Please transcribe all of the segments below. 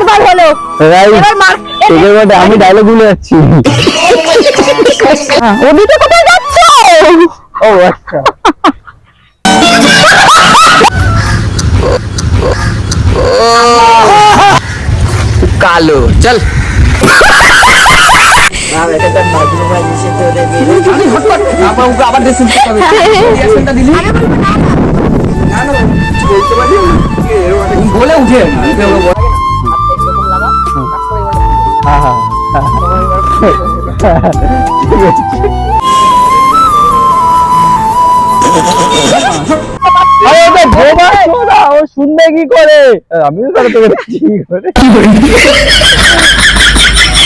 চারবার হলো। আমি ডায়লগ ভুলে যাচ্ছি। ওদিকে কোথায় যাচ্ছ? ও আচ্ছা। কালো চল। আবার বলে উঠে। শুনবে কি করে? আমিও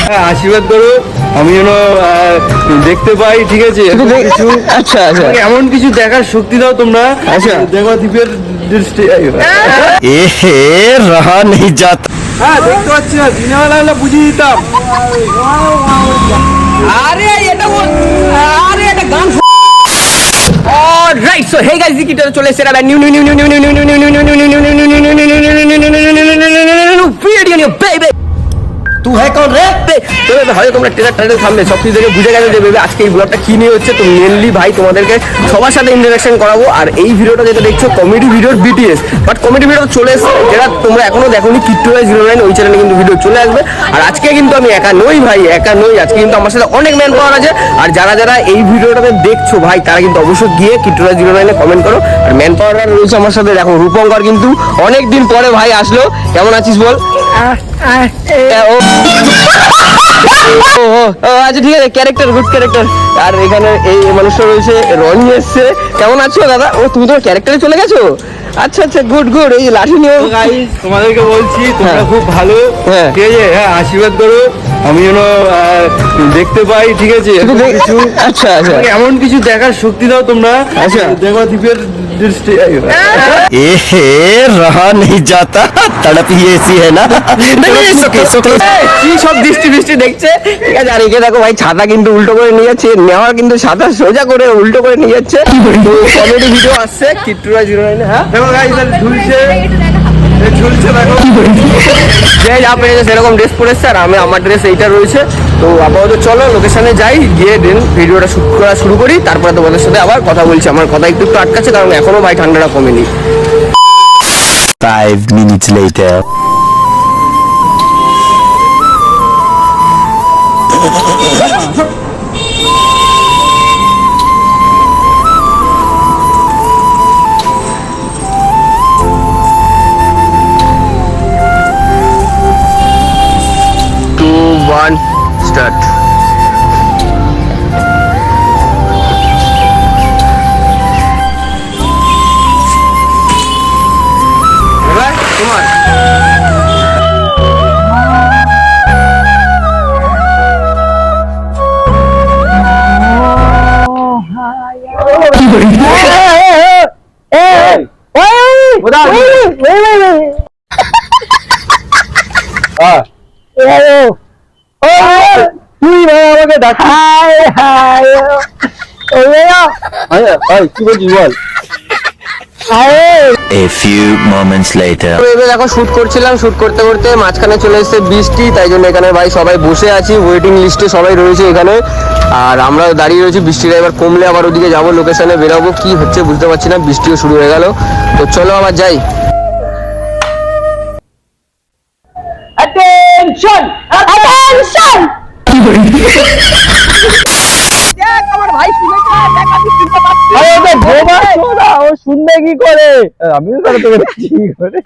হ্যাঁ, আশীর্বাদ করো। আমি যেন দেখতে পাই ঠিক আছে? আচ্ছা আচ্ছা। এমন কিছু দেখার শক্তি দাও তোমরা। আচ্ছা। দেখো দ্বীপের দৃষ্টি। হে রাহা নেই যাত হ্যাঁ দেখতে পাচ্ছি না। দিনবেলা হলে বুঝিয়ে দিতাম। আরে এটা আরে এটা গান রাইট সো হে গাইস কি চলে এটা new new new new new new new new new new new new new new তু হ্যাঁ কোন রে। তো হয়তো তোমরা ট্রেলার ট্রেলার সামনে সব কিছু দেখে বুঝে গেছো যে বেবি আজকে এই ব্লগটা কি নিয়ে হচ্ছে তো মেনলি ভাই তোমাদেরকে সবার সাথে ইন্টারাকশন করাবো। আর এই ভিডিওটা যেটা দেখছ কমেডি ভিডিওর বিটিএস বাট কমেডি ভিডিও চলে এসেছে যেটা তোমরা এখনও দেখোনি কিট্টু ভাই জিরো নাইন ওই চ্যানেলে কিন্তু ভিডিও চলে আসবে। আর আজকে কিন্তু আমি একা নই ভাই একা নই। আজকে কিন্তু আমার সাথে অনেক ম্যান পাওয়ার আছে। আর যারা যারা এই ভিডিওটাতে দেখছ ভাই তারা কিন্তু অবশ্যই গিয়ে কিট্টু ভাই জিরো নাইনে কমেন্ট করো। আর ম্যান পাওয়ার রয়েছে আমার সাথে। দেখো রূপঙ্কর কিন্তু অনেক দিন পরে ভাই আসলো। কেমন আছিস বল? ও, ও, আচ্ছা ঠিক আছে ক্যারেক্টার গুড ক্যারেক্টার আর এখানে এই মানুষটা রয়েছে রনি এসছে। কেমন আছো দাদা? ও তুমি তোমার ক্যারেক্টারে চলে গেছো? আচ্ছা আচ্ছা গুড গুড এই লাঠি নিয়েও তোমাদেরকে বলছি তোমরা হ্যাঁ। খুব ভালো। হ্যাঁ। ঠিক আছে হ্যাঁ আশীর্বাদ করো। আমি যেন আহ, দেখতে পাই ঠিক আছে এরকম দেখ- কিছু আচ্ছা আচ্ছা আমাকে এমন কিছু দেখার শক্তি দাও তোমরা আচ্ছা। দেখো দ্বীপের দৃষ্টি एहे रहा नहीं जाता तड़प ही ऐसी है ना এই, কি সব দৃষ্টি বৃষ্টি দেখছে ঠিক আছে আর একে দেখো ভাই ছাতা কিন্তু উল্টো করে নিয়ে যাচ্ছে নেওয়ার কিন্তু ছাতা সোজা করে উল্টো করে নিয়ে যাচ্ছে তো কমেডি ভিডিও আসছে কিট্টুরা জিরো নাইনে হ্যাঁ দেখো গাইস ঝুলছে এ ঝুলছে দেখো। সেরকম ড্রেস পরেছে আর আমি আমার ড্রেস এইটা রয়েছে। তো আপাতত চলো লোকেশানে যাই গিয়ে দিন ভিডিওটা শ্যুট করা শুরু করি তারপরে তোমাদের সাথে আবার কথা বলছি। আমার কথা একটু একটু আটকাচ্ছে কারণ এখনও ভাই ঠান্ডাটা কমেনি। Five minutes later. Start Wait, wait, wait, wait. Ah. Uh. Whoa. তুই ভাই আমাকে ডাক হাই হাই কি বলছিস বল? A few moments later. এবার দেখো শুট করছিলাম শুট করতে করতে মাঝখানে চলে এসেছে বৃষ্টি তাই জন্য এখানে ভাই সবাই বসে আছি ওয়েটিং লিস্টে সবাই রয়েছে এখানে। আর আমরা দাঁড়িয়ে রয়েছি বৃষ্টিটা এবার কমলে আবার ওদিকে যাব লোকেশনে বেরোবো কি হচ্ছে বুঝতে পারছি না বৃষ্টিও শুরু হয়ে গেল। তো চলো আবার যাই। অ্যাটেনশন ছোড়া, ও শুনবে কি করে? আমিও তাহলে তোকে কি করে?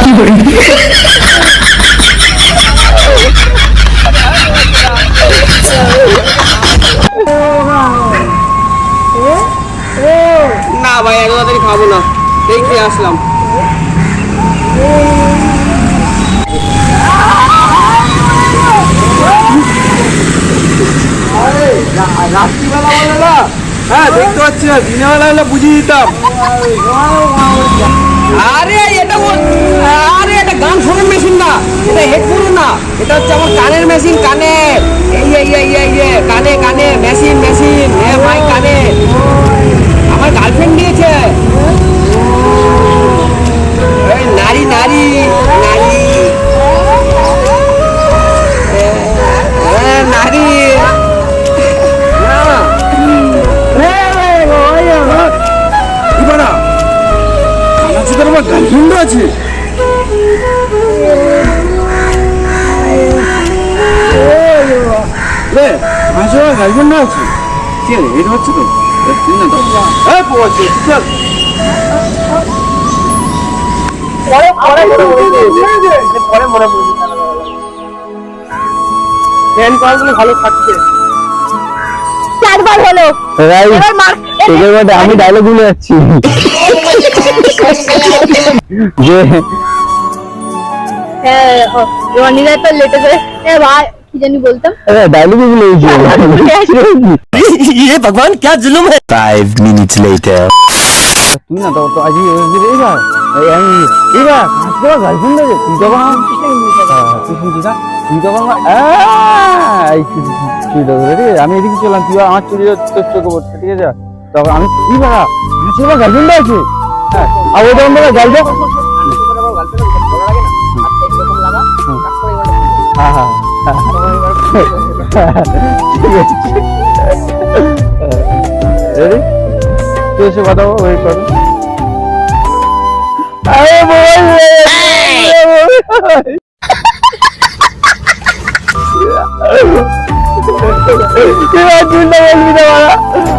না ভাই এত তাড়াতাড়ি খাব না। খেয়ে আসলাম। বেলা হলে বুঝিয়ে দিতাম। আরে, এটা আরে, এটা গান শোনার মেশিন না। এটা হেডফোন না। এটা হচ্ছে আমার কানের মেশিন কানে। এই এই এই এই কানে কানে মেশিন মেশিন এ মাই কানে। গার্লফ্রেন্ড আছে। এটা হচ্ছে তো? পরে মনে পড়বে। ভালো থাকছে। চারবার হলো। আমি ডায়লগ ভুলে যাচ্ছি। যে হ্যাঁ তো লেটে করে ভাই। জানি বলতাম ডায়লগ ভুলে গেছি ये भगवान क्या जुलुम है फाइव मिनट्स लेटर তুই না তো তো আজকে এইবার এই আমি এইবার কাজ করা গার্লফ্রেন্ড আছে তুই তখন আমার হ্যাঁ, তুই শুনছিস না তুই তখন আমার আহ, এই তুই- তুই- তুই তো রে আমি এদিকে চললাম তুই আমার চুরি তোর চোখে পড়ছে ঠিক আছে তখন আমি কি বাড়া আসলে গার্লফ্রেন্ড আছে হ্যাঁ আর ওই তখন বলে গার্লফ্রেন্ড হ্যাঁ হ্যাঁ ঠিক আছে রেডি তুই এসে কথা ওয়েট কর আরে মোবাইল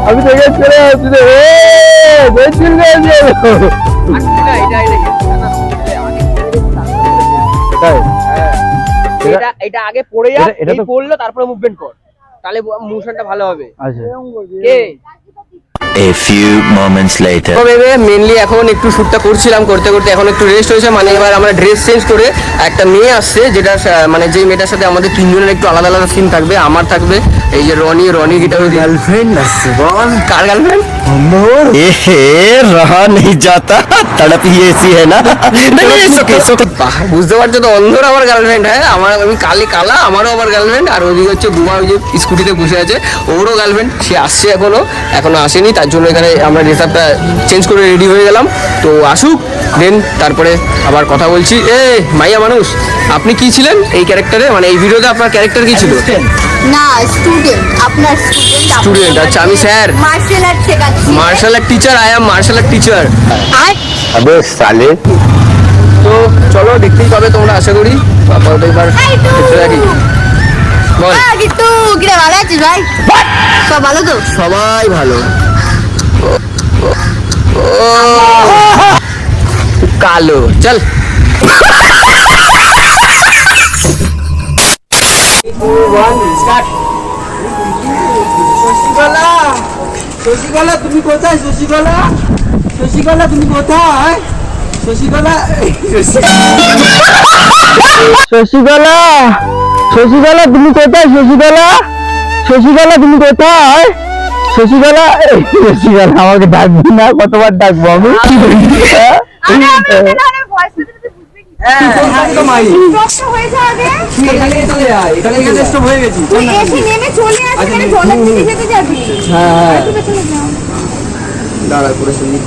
আমি তোকে ছেড়ে আসছি রে এটা এটা আগে পড়ে যা এটা- পড়ল তারপরে মুভমেন্ট কর। তাহলে মোশনটা ভালো হবে। আচ্ছা। কে? A few moments later. তো ভেবে মেনলি এখন একটু শ্যুটটা করছিলাম করতে করতে এখন একটু রেস্ট হয়েছে মানে এবার আমরা ড্রেস চেঞ্জ করে একটা মেয়ে আসছে যেটা মানে যেই মেয়েটার সাথে আমাদের তিনজনের একটু আলাদা আলাদা সিন থাকবে আমার থাকবে এই যে রনি রনি গিটার গার্লফ্রেন্ড আসছে বল। কার গার্লফ্রেন্ড আমার এ রহা নেই যাতা তড়প ইয়েছি হ্যায় না? বুঝতে পারছ তো অন্ধর আমার গার্লফ্রেন্ড হ্যাঁ? আমার আমি কালি কালা আমারও আমার গার্লফ্রেন্ড আর ওই হচ্ছে বুমা ওই যে স্কুটিতে বসে আছে ওরও গার্লফ্রেন্ড সে আসছে এখনও এখনও আসেনি। পারিনি তার জন্য এখানে আমরা রিসার্ভটা চেঞ্জ করে রেডি হয়ে গেলাম। তো আসুক দেন তারপরে আবার কথা বলছি। এ মাইয়া মানুষ আপনি কি ছিলেন এই ক্যারেক্টারে মানে এই ভিডিওতে আপনার ক্যারেক্টার কি ছিল? Martial art teacher I martial art teacher তো চলো দেখতেই পাবে তোমরা আশা করি। সবাই ভালো। কালো চল। শশীকলা শশীকলা তুমি কোথায়? শশীকলা শশীকলা তুমি কোথায়? শশীকলা শশীকলা শশীকলা তুমি কোথায়? শশীকলা শশীকলা তুমি কোথায়? শশীকলা আমাকে ডাকবি না কতবার ডাকবো আমি? হ্যাঁ? আরে আমি ওকে না আরে ভয়েস দিতে বুঝবে কি? কষ্ট হয়েছে আগে। এখানে চলে আয় এখানে এখানে স্টপ হয়ে হ্যাঁ দাঁড়া করে শুনি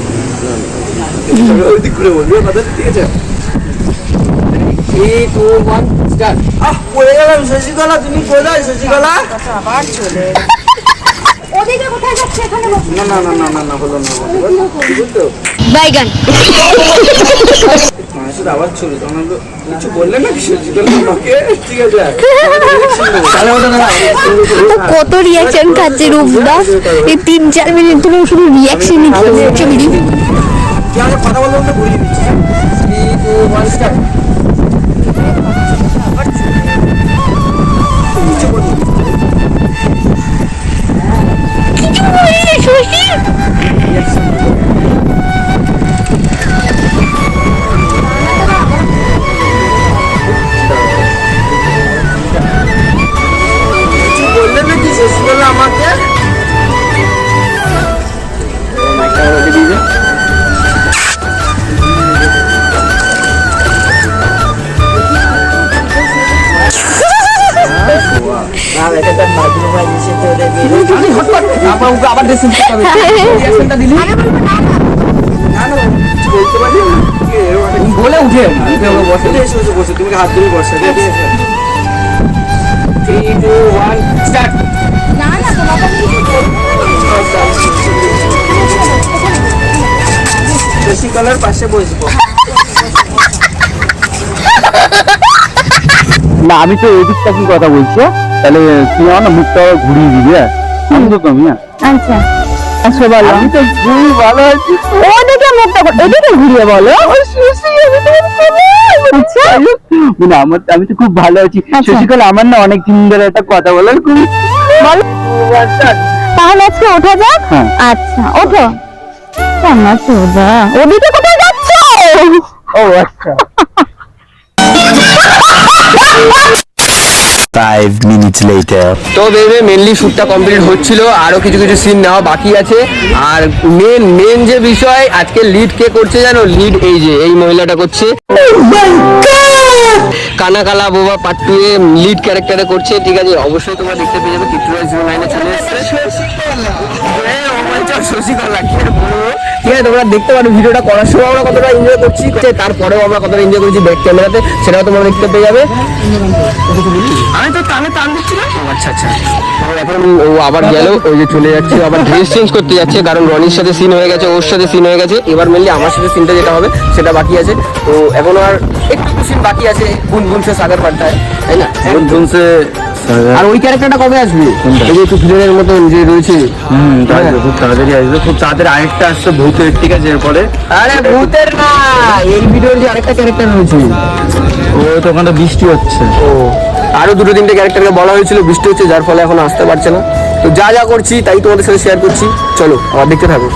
ওই দিক ঘুরে বলবি কথা ঠিক আছে? Three two one start ah পড়ে গেলাম শশীকলা তুমি কোথায় শশীকলা ওদিকে কোথায় যাচ্ছে এখানে না না না না না না হলো না বুঝতো বাইগান মানুষের আওয়াজ ছিল তখন আমি কিছু বললে না শশীকলা আমাকে ঠিক আছে তাহলে ওটা না কত রিয়াকশন খাচ্ছে রূপদা এই তিন চার মিনিট ধরে শুধু রিয়াকশনই খাচ্ছে কথা বলতে বলতে ঘুরিয়ে দিচ্ছি চেঞ্জ করতে হবে। রিয়াকশনটা দিলি? বলে। উঠে বসে বসে বসে। তুমি হাত ধরে বসে থ্রি টু ওয়ান স্টার্ট না না তো বাবা কিছু শশীকলার পাশে বসবো। না আমি তো এদিকটা কি কথা বলছি হ্যাঁ? তাহলে তুই আমার না মুখটা ঘুরিয়ে দিবি হ্যাঁ। আমি তো কমি হ্যাঁ। আচ্ছা। আচ্ছা বলো। আমি তো খুবই ভালো আছি ওদিকে মুখটা এদিকে ঘুরিয়ে বলো। আচ্ছা। না আমার আমি তো খুব ভালো আছি। আচ্ছা। শশীকলা আমার না অনেক দিন ধরে একটা কথা বলার খুব বলো। তাহলে আজকে ওঠা যাক? হ্যাঁ। আচ্ছা ওঠো। কেমন সোজা ওদিকে কোথায় যাচ্ছ? ও আচ্ছা। Five minutes later. তো বেবে মেনলি শ্যুটটা কমপ্লিট হচ্ছিল আরও কিছু কিছু সিন নেওয়া বাকি আছে। আর মেন মেন যে বিষয় আজকে লিড কে করছে জানো? লিড এই যে এই মহিলাটা করছে। কানাকালা বোবা পার্ট টু এ লিড ক্যারেক্টারে করছে ঠিক আছে? অবশ্যই তোমরা দেখতে পেয়ে যাবে কিট্টুরা জিরো নাইনে চলে এসছে। ঠিক আছে, তোমরা দেখতে ভিডিওটা করার আমরা এনজয় করছি। তারপরেও আমরা কতটা এনজয় ব্যাক ক্যামেরাতে সেটাও পেয়ে যাবে। আমি তো আচ্ছা আচ্ছা। এখন ও আবার গেল, ওই যে চলে যাচ্ছে, আবার ড্রেস চেঞ্জ করতে যাচ্ছে, কারণ রনির সাথে সিন হয়ে গেছে, ওর সাথে সিন হয়ে গেছে। এবার মেনলি আমার সাথে সিনটা যেটা হবে, সেটা বাকি আছে। তো এখন আর একটু সিন বাকি আছে গুন গুন সে সাগর পাল্টায়, তাই না? শুনছে আর ওই ক্যারেক্টারটা কবে আসবে? এই যে একটু মতন যে রয়েছে। হুম তাই খুব তাড়াতাড়ি আসবে খুব তাড়াতাড়ি আরেকটা আসছে ভূতের ঠিক আছে এরপরে? আরে ভূতের না এই ভিডিওর যে আরেকটা ক্যারেক্টার রয়েছে। ও তো ওখানে বৃষ্টি হচ্ছে। ও আরও দুটো তিনটে ক্যারেক্টারকে বলা হয়েছিল বৃষ্টি হচ্ছে যার ফলে এখন আসতে পারছে না। তো যা যা করছি তাই তোমাদের সাথে শেয়ার করছি। চলো আবার দেখতে থাকো।